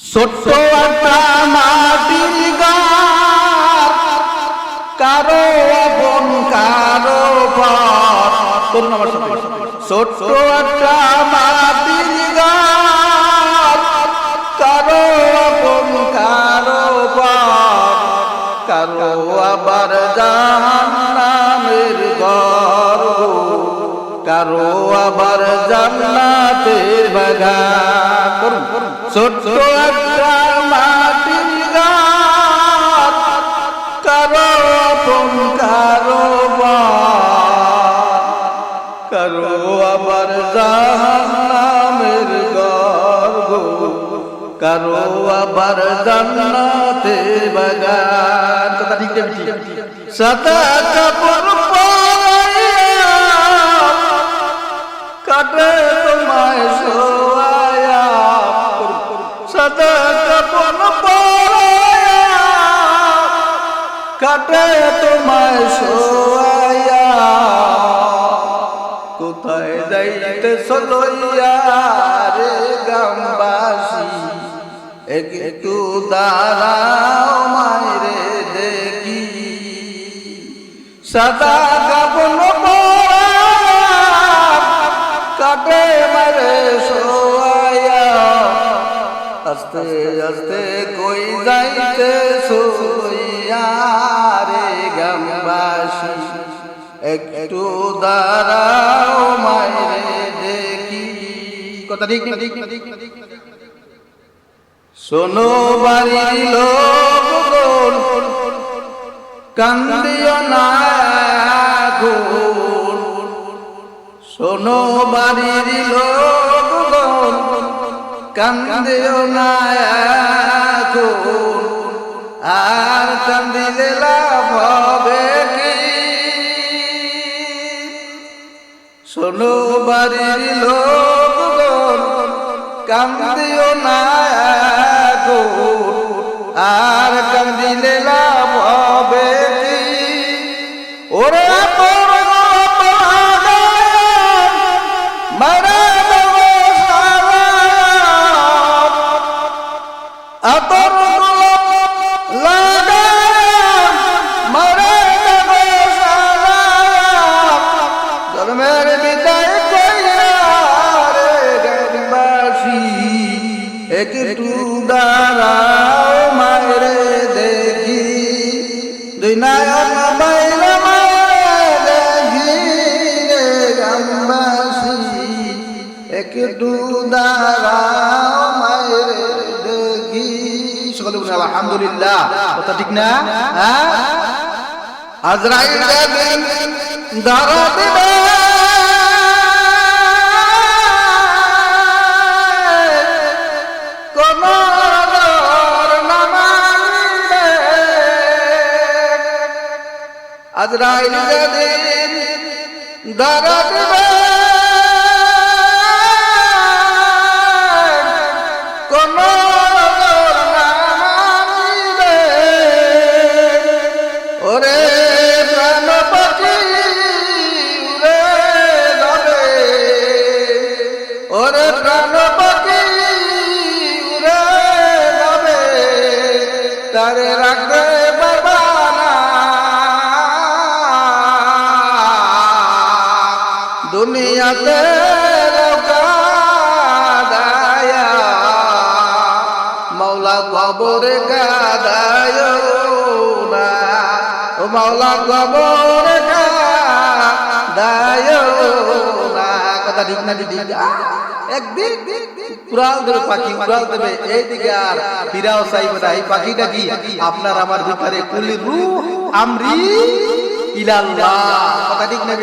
ছোট্ট একটা মাটির গার কারও আপন, কারও করুন আমার সাথে। ছোট্ট একটা মাটির গার কারও আপন, কারও কারও আবার জাহান্নামের কারও আবার জান্নাতের বাগান। ছোট্ট একটা মাটির গাছ। কারও আপন, কারও কারও আবার জাহান্নামের গর্ব। কারও আবার জান্নাতের বাগান। সাদা কাপড় কাটে তোমায় সোয়ায়া সাদা পরাইয়া কাটে তোমায় সোয়ায়া কোথায় যাইতে সলইয়া রে গামবাসী একটু দাঁড়াও মাইরে দেখি। সদা আস্তে আস্তে কই যাইতে সোয়া রে গামবাসী একটু দাঁড়াও মাইরে দেখি। কথা ঠিক ঠিক ঠিক শোনো বাড়ির লোকগণ কান্দিও না শোনো বাড়ির লোকগণ কান্দিও না গুণ আর কান্দিলে লাভ হবে কি? শোনো বাড়ির লোকগণ, কান্দিও না গো আর আতর লাগা মারা জন্মের বিদায় কইরা রে গ্রামবাসী, একটু দাঁড়াও মায়েরে দেখি। দুই নায়ক বাইরে দেখি রে গ্রামবাসী, একটু দাঁড়াও সকলে বলুন আলহামদুলিল্লাহ। কথা ঠিক না? হ্যাঁ? আজরাইল যেদিন ধরা দিবে কোন নজর না মানবে। আজরাইল ধরা দিবে প্রাণ পাখি উড়ে যাবে, তারে রাখবে দুনিয়াতে দায়া মৌলা কবরে কাদায় না। ও মাওলা কবরে কাদায় না। কথা ঠিক না, ঠিক একদিন কুড়াল দেবে পাখি, কুড়াল দেবে। এইদিকে আর ফিরাও চাইবে না। এই পাখিটা কি? আপনার আমার ভিতরে কুলি রু আমরি ইলাল্লাহ। কথা ঠিক না